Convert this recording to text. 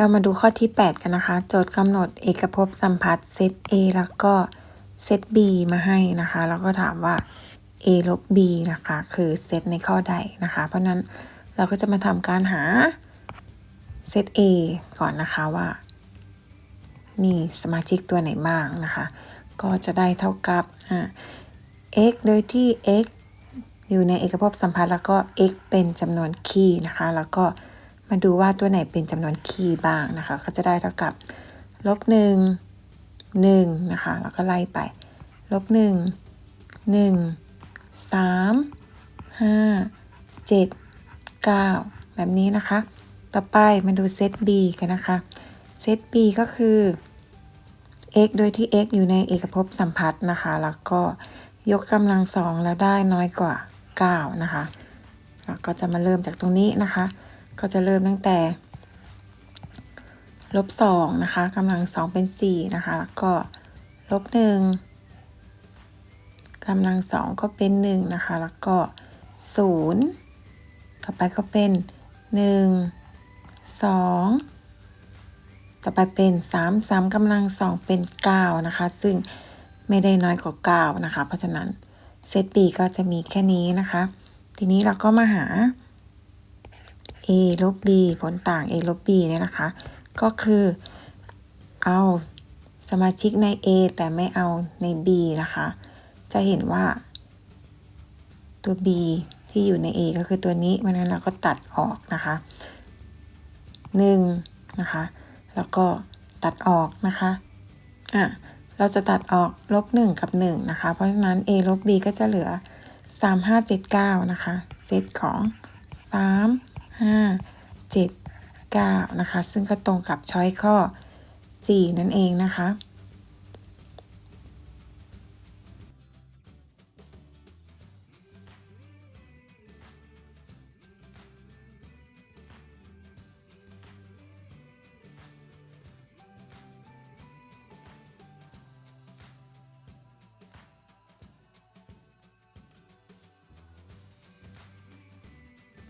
เรามาดูข้อที่ 8 กันนะคะ โจทย์กำหนดเอกภพสัมพัทธ์เซต A แล้วก็เซต B มาให้นะคะ แล้วก็ถามว่า A ลบ B นะคะ คือเซตในข้อใดนะคะ เพราะนั้นเราก็จะมาทำการหาเซต A ก่อนนะคะว่า มีสมาชิกตัวไหนบ้างนะคะ ก็จะได้เท่ากับอ่า x โดยที่ x อยู่ในเอกภพสัมพัทธ์แล้วก็ x เป็นจำนวนคีย์นะคะ แล้วก็ มาดูว่าตัวไหนเป็นจำนวนคีย์บ้างนะคะ ก็จะได้เท่ากับลบหนึ่งหนึ่งนะคะ แล้วก็ไล่ไปลบหนึ่งหนึ่งสามห้าเจ็ดเก้าแบบนี้นะคะ ต่อไปมาดูเซต B กันนะคะ เซต B ก็คือ x โดยที่ x อยู่ในเอกภพสัมพัทธ์นะคะ แล้วก็ยกกำลังสองแล้วได้น้อยกว่า 9 นะคะ แล้วก็จะมาเริ่มจากตรงนี้นะคะ ก็จะเริ่มตั้งแต่ลบสองนะคะกำลังสองเป็นสี่นะคะแล้วก็ลบหนึ่งกำลังสองก็เป็นหนึ่งนะคะ แล้วก็ศูนย์ต่อไปก็เป็นหนึ่งสองต่อไปเป็นสามสามกำลังสองเป็นเก้านะคะ ซึ่งไม่ได้น้อยกว่าเก้านะคะ เพราะฉะนั้นเซต B ก็จะมีแค่นี้นะคะ ทีนี้เราก็มาหา a ลบ b ผลต่าง a ลบ b เนี่ยนะคะ ก็คือเอาสมาชิกใน a แต่ไม่เอาใน b นะคะ จะเห็นว่า ตัว b ที่อยู่ใน a ก็คือตัวนี้เพราะนั้นเราก็ตัดออกนะคะ1นะคะ แล้วก็ตัดออกนะคะอะเราจะตัดออกลบ1กับ 1 นะคะ เพราะฉะนั้น a ลบ b ก็จะเหลือ 3579 นะคะเซตของ 3 5 7 9 นะคะ ซึ่งก็ตรงกับช้อยข้อ 4 นั่นเองนะคะ